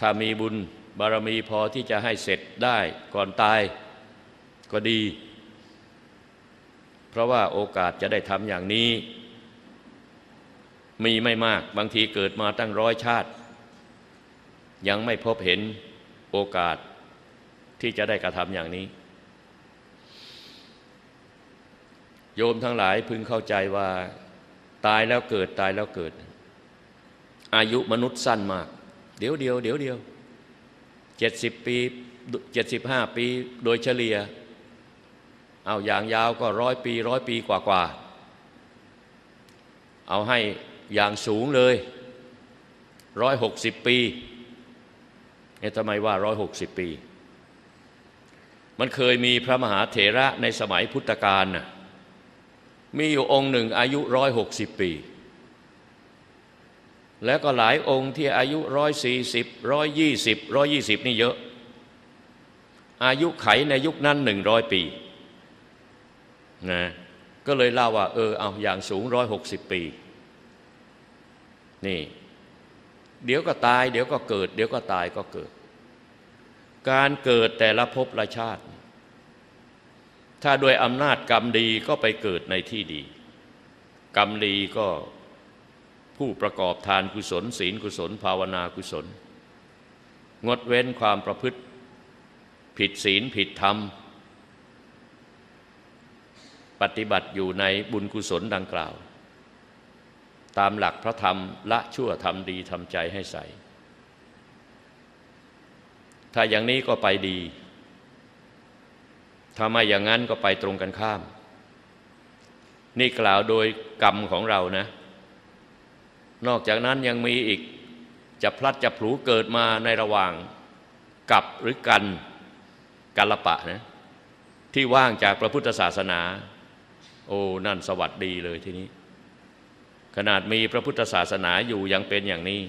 ถ้ามีบุญบารมีพอที่จะให้เสร็จได้ก่อนตายก็ดี เพราะว่าโอกาสจะได้ทำอย่างนี้ มีไม่มากบางทีเกิดมาตั้งร้อยชาติ ยังไม่พบเห็นโอกาสที่จะได้กระทำอย่างนี้ โยมทั้งหลายพึงเข้าใจว่า ตายแล้วเกิดตายแล้วเกิด อายุมนุษย์สั้นมาก เดี๋ยวเดียวเดี๋ยวเดียวเจ็ดสิบปีเจ็ดสิบห้าปีโดยเฉลี่ย เอาอย่างยาวก็ร้อยปีร้อยปีกว่ากว่าเอาให้อย่างสูงเลยร้อยหกสิบปีเนี่ยทำไมว่าร้อยหกสิบปี มันเคยมีพระมหาเถระในสมัยพุทธกาลน่ะมีอยู่องค์หนึ่งอายุร้อยหกสิบปี แล้วก็หลายองค์ที่อายุร้อยสี่สิบร้อยยี่สิบร้อยยี่สิบนี่เยอะ อายุไขในยุคนั้นหนึ่งร้อยปีนะก็เลยเล่าว่า เออเอาอย่างสูงร้อยหกสิบปี นี่ เดี๋ยวก็ตาย เดี๋ยวก็เกิด เดี๋ยวก็ตายก็เกิด การเกิดแต่ละภพละชาติ ถ้าด้วยอำนาจกรรมดีก็ไปเกิดในที่ดี กรรมดีก็ ผู้ประกอบทานกุศล ศีลกุศล ภาวนากุศล งดเว้นความประพฤติ ผิดศีลผิดธรรม ปฏิบัติอยู่ในบุญกุศลดังกล่าว ตามหลักพระธรรมละชั่วทำดีทำใจให้ใส ถ้าอย่างนี้ก็ไปดี ถ้าไม่อย่างนั้นก็ไปตรงกันข้าม นี่กล่าวโดยกรรมของเรานะ นอกจากนั้นยังมีอีกจะพลัดจะผูเกิดมาในระหว่างกับหรือกันกัลปะนะที่ว่างจากพระพุทธศาสนา โอ้นั่นสวัสดีเลยทีนี้ ขนาดมีพระพุทธศาสนาอยู่ยังเป็นอย่างนี้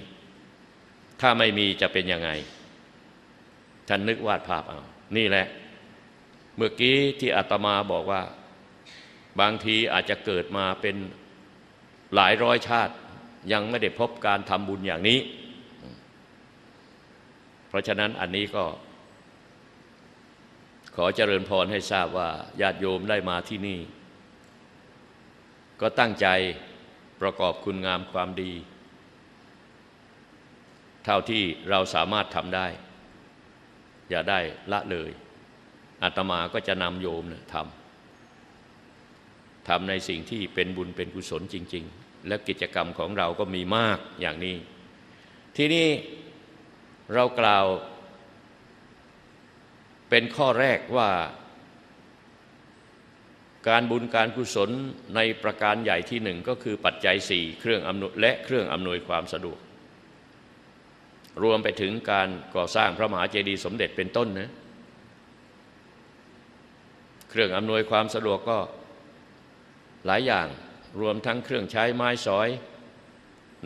ถ้าไม่มีจะเป็นยังไง ท่านนึกวาดภาพเอา นี่แหละ เมื่อกี้ที่อาตมาบอกว่า บางทีอาจจะเกิดมาเป็นหลายร้อยชาติ ยังไม่ได้พบการทำบุญอย่างนี้ เพราะฉะนั้นอันนี้ก็ ขอเจริญพรให้ทราบว่าญาติโยมได้มาที่นี่ ก็ตั้งใจประกอบคุณงามความดี เท่าที่เราสามารถทำได้ อย่าได้ละเลยอาตมาก็จะนำโยมนะทำทำในสิ่งที่เป็นบุญเป็นกุศลจริง ๆ และกิจกรรมของเราก็มีมากอย่างนี้ ที่นี่เรากล่าวเป็นข้อแรกว่า การบุญการกุศลในประการใหญ่ที่หนึ่งก็คือปัจจัยสี่เครื่องอำนวยและเครื่องอำนวยความสะดวก รวมไปถึงการก่อสร้างพระมหาเจดีย์สมเด็จเป็นต้นนะเครื่องอำนวยความสะดวกก็หลายอย่าง รวมทั้งเครื่องใช้ไม้สอย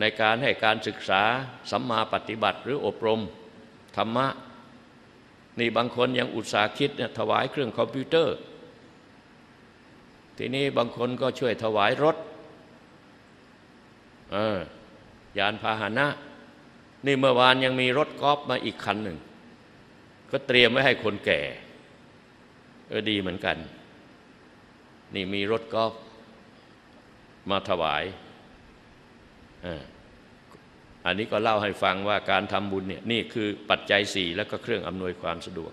ในการให้การศึกษาสัมมาปฏิบัติหรืออบรม ธรรมะ นี่บางคนยังอุตสาหคิดเนี่ยถวายเครื่องคอมพิวเตอร์ ทีนี้บางคนก็ช่วยถวายรถเออยานพาหนะ นี่เมื่อวานยังมีรถกอล์ฟมาอีกคันหนึ่ง ก็เตรียมไว้ให้คนแก่ เออดีเหมือนกัน นี่มีรถกอล์ฟ มาถวายอันนี้ก็เล่าให้ฟังว่าการทำบุญเนี่ยนี่คือปัจจัยสี่แล้วก็เครื่องอำนวยความสะดวก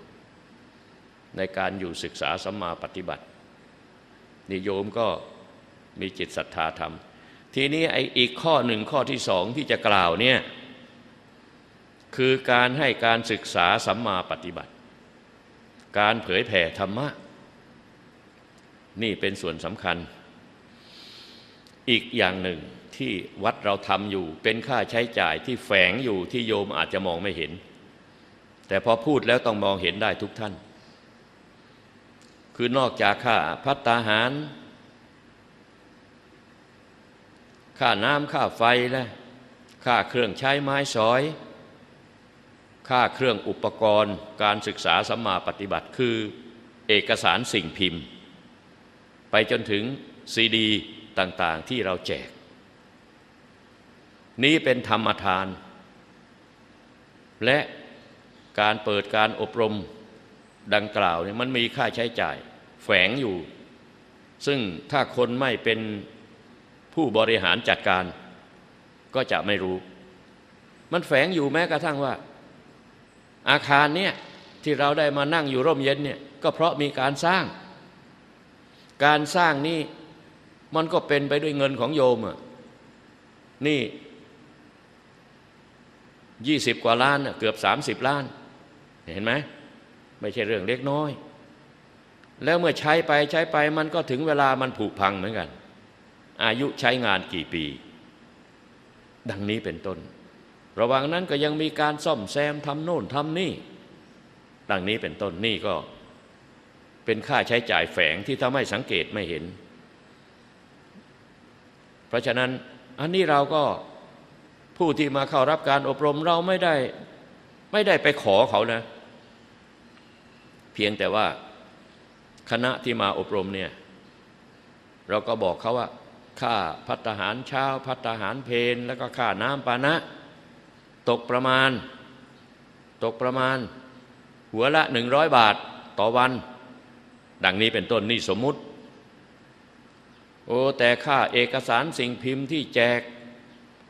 ในการอยู่ศึกษาสัมมาปฏิบัตินิโยมก็มีจิตศรัทธาธรรม ทีนี้ไอ้อีกข้อหนึ่งข้อที่สองที่จะกล่าวเนี่ยคือการให้การศึกษาสัมมาปฏิบัติ การเผยแผ่ธรรมะ นี่เป็นส่วนสำคัญ อีกอย่างหนึ่งที่วัดเราทำอยู่เป็นค่าใช้จ่ายที่แฝงอยู่ที่โยมอาจจะมองไม่เห็น แต่พอพูดแล้วต้องมองเห็นได้ทุกท่าน คือนอกจากค่าพัตตาหาร ค่าน้ำค่าไฟและค่าเครื่องใช้ไม้สอย ค่าเครื่องอุปกรณ์ การศึกษาสัมมาปฏิบัติคือ เอกสารสิ่งพิมพ์ ไปจนถึงซีดี ต่างๆที่เราแจก นี้เป็นธรรมทาน และการเปิดการอบรมดังกล่าวเนี่ยมันมีค่าใช้จ่าย แฝงอยู่ ซึ่งถ้าคนไม่เป็นผู้บริหารจัดการ ก็จะไม่รู้ มันแฝงอยู่แม้กระทั่งว่า อาคารเนี่ยที่เราได้มานั่งอยู่ร่มเย็นเนี่ยก็เพราะมีการสร้าง การสร้างนี่ มันก็เป็นไปด้วยเงินของโยมอะนี่ยี่สิบกว่าล้านเกือบสามสิบล้าน เห็นไหมไม่ใช่เรื่องเล็กน้อย แล้วเมื่อใช้ไปใช้ไปมันก็ถึงเวลามันผุพังเหมือนกัน อายุใช้งานกี่ปี ดังนี้เป็นต้น ระหว่างนั้นก็ยังมีการซ่อมแซมทำโน่นทำนี่ ดังนี้เป็นต้นนี่ก็เป็นค่าใช้จ่ายแฝงที่ถ้าไม่สังเกตไม่เห็น ราะฉะนั้นอันนี้เราก็ผู้ที่มาเข้ารับการอบรมเราไม่ได้ไม่ได้ไปขอเขานะ เพียงแต่ว่าคณะที่มาอบรมเนี่ยเราก็บอกเขาว่าค่าพัฒหารเช้า พัฒหารเพนแล้วก็ค่าน้ำปานะ ตกประมาณ ตกประมาณ หัวละหนึ่งร้อยบาทต่อวัน ดังนี้เป็นต้นนี่สมมุติ โอ้แต่ค่าเอกสารสิ่งพิมพ์ที่แจก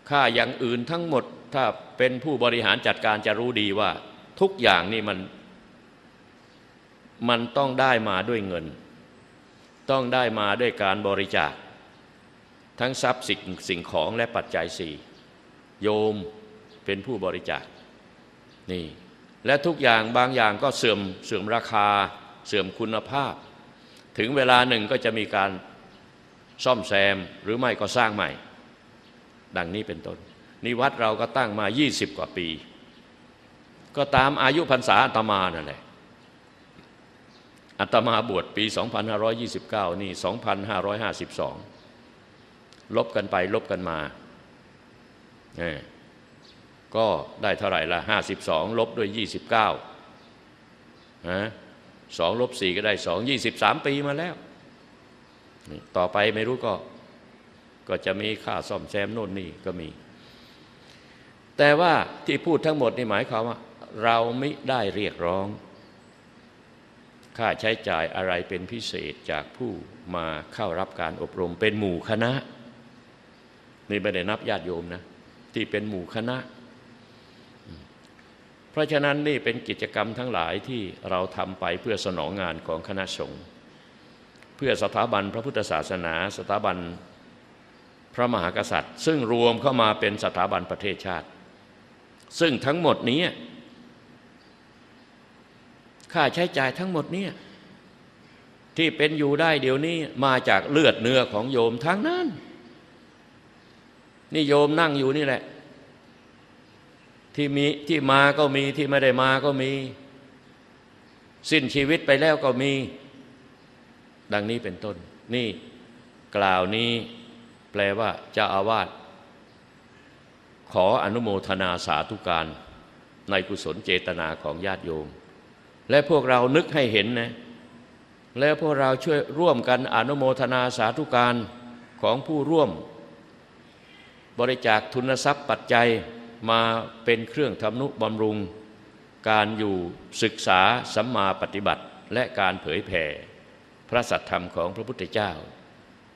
ค่าอย่างอื่นทั้งหมดถ้าเป็นผู้บริหารจัดการจะรู้ดีว่า ทุกอย่างนี่มัน มันต้องได้มาด้วยเงิน ต้องได้มาด้วยการบริจาค ทั้งทรัพย์สิ่งสิ่งของและปัจจัยสี่โยมเป็นผู้บริจาคนี่ และทุกอย่างบางอย่างก็เสื่อมเสื่อมราคา เสื่อมคุณภาพ ถึงเวลาหนึ่งก็จะมีการ ซ่อมแซมหรือไม่ก็สร้างใหม่ ดังนี้เป็นต้นนี่วัดเราก็ตั้งมา 20 กว่าปี ก็ตามอายุพรรษาอาตมานั่นแหละอาตมาบวชปี 2529 นี่ 2552 ลบกันไปลบกันมาเนี่ยก็ได้เท่าไหร่ละ52 ลบด้วย 29ฮะสองลบสี่ก็ได้สองยี่สิบสามปีมาแล้ว นี่ต่อไปไม่รู้ก็ก็จะมีค่าซ่อมแซมโน่นนี่ก็มี แต่ว่าที่พูดทั้งหมดนี่หมายความว่า เราไม่ได้เรียกร้อง ค่าใช้จ่ายอะไรเป็นพิเศษจากผู้มาเข้ารับการอบรมเป็นหมู่คณะ นี่ไม่ได้นับญาติโยมนะ ที่เป็นหมู่คณะ เพราะฉะนั้นนี่เป็นกิจกรรมทั้งหลายที่เราทำไปเพื่อสนองงานของคณะสงฆ์ เพื่อสถาบันพระพุทธศาสนา สถาบันพระมหากษัตริย์ ซึ่งรวมเข้ามาเป็นสถาบันประเทศชาติ ซึ่งทั้งหมดนี้ค่าใช้จ่ายทั้งหมดนี้ที่เป็นอยู่ได้เดี๋ยวนี้มาจากเลือดเนื้อของโยมทั้งนั้น นี่โยมนั่งอยู่นี่แหละ ที่มีที่มาก็มีที่ไม่ได้มาก็มี สิ้นชีวิตไปแล้วก็มี ดังนี้เป็นต้น นี่กล่าวนี้แปลว่าเจ้าอาวาสขออนุโมทนาสาธุการในกุศลเจตนาของญาติโยม และพวกเรานึกให้เห็นนะและพวกเราช่วยร่วมกันอนุโมทนาสาธุการของผู้ร่วม บริจาคทุนทรัพย์ปัจจัยมาเป็นเครื่องทำนุบำรุง การอยู่ศึกษาสัมมาปฏิบัติและการเผยแผ่ พระสัทธรรมของพระพุทธเจ้า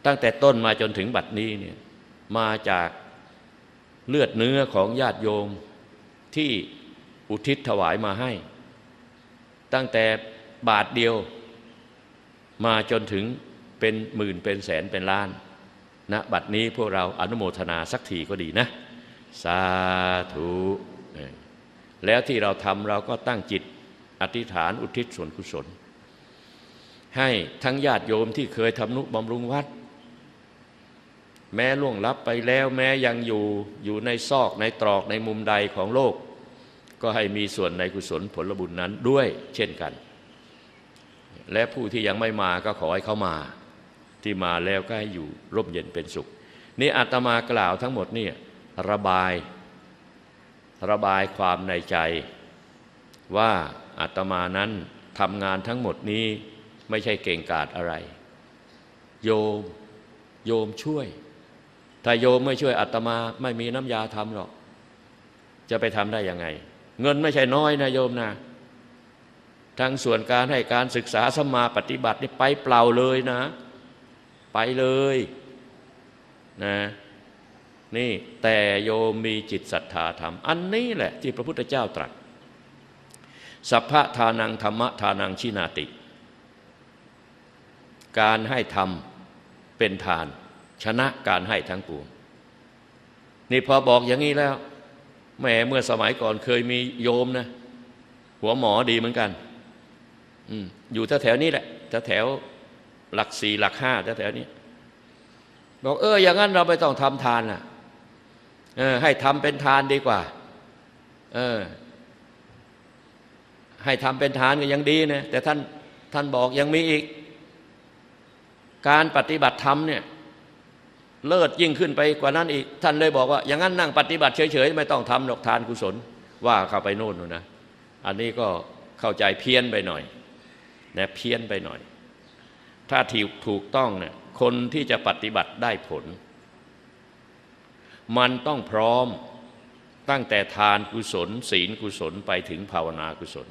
ตั้งแต่ต้นมาจนถึงบัดนี้เนี่ยมาจากเลือดเนื้อของญาติโยมที่อุทิศถวายมาให้ ตั้งแต่บาทเดียวมาจนถึงเป็นหมื่นเป็นแสนเป็นล้านณนะบัดนี้พวกเราอนุโมทนาสักทีก็ดีนะ สาธุแล้วที่เราทำเราก็ตั้งจิตอธิษฐานอุทิศส่วนกุศล ให้ทั้งญาติโยมที่เคยทำนุบำรุงวัด แม้ล่วงลับไปแล้วแม้ยังอยู่อยู่ในซอกในตรอกในมุมใดของโลก ก็ให้มีส่วนในกุศลผลบุญนั้นด้วยเช่นกัน และผู้ที่ยังไม่มาก็ขอให้เขามา ที่มาแล้วก็ให้อยู่ร่มเย็นเป็นสุข นี่อาตมากล่าวทั้งหมดนี่ระบาย ระบายความในใจ ว่าอาตมานั้นทำงานทั้งหมดนี้ ไม่ใช่เก่งกาจอะไร โยมโยมช่วย ถ้าโยมไม่ช่วยอาตมาไม่มีน้ำยาทำหรอก จะไปทำได้ยังไง เงินไม่ใช่น้อยนะโยมนะทั้งส่วนการให้การศึกษาสมมาปฏิบัตินี่ไปเปล่าเลยนะ ไปเลยนะนี่แต่โยมมีจิตศรัทธาธรรม อันนี้แหละที่พระพุทธเจ้าตรัสสัพพะทานังธรรมะทานังชินาติ การให้ธรรมเป็นทาน ชนะการให้ทั้งปวงนี่พอบอกอย่างนี้แล้วแหมเมื่อสมัยก่อนเคยมีโยมนะ หัวหมอดีเหมือนกันออยู่แถวๆนี้แหละแถวๆหลักสี่หลักห้าแถวๆนี้บอกเอออย่างนั้นเราไม่ต้องทำทานล่ะออให้ทำเป็นทานดีกว่า เออ ให้ทำเป็นทานก็ยังดีนะแต่ท่านท่านบอกยังมีอีก การปฏิบัติธรรมเนี่ยเลิศยิ่งขึ้นไปกว่านั้นอีก ท่านเลยบอกว่า อย่างนั้นนั่งปฏิบัติเฉยๆ ไม่ต้องทำหรอกทานกุศล ว่าเข้าไปโน่นนู่นนะ อันนี้ก็เข้าใจเพี้ยนไปหน่อยนะเพี้ยนไปหน่อย ถ้าถูกถูกต้องเนี่ยคนที่จะปฏิบัติได้ผล มันต้องพร้อมตั้งแต่ทานกุศล ศีลกุศลไปถึงภาวนากุศล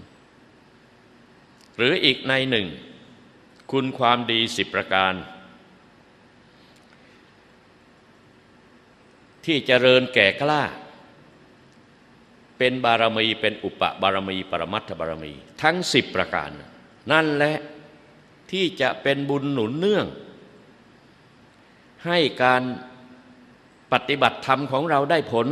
หรืออีกในหนึ่ง คุณความดีสิบประการ ที่เจริญแก่กล้า เป็นบารมีเป็นอุปบารมี ปรมัตถบารมี ทั้งสิบประการ นั่นแหละที่จะเป็นบุญหนุนเนื่อง ให้การปฏิบัติธรรมของเราได้ผล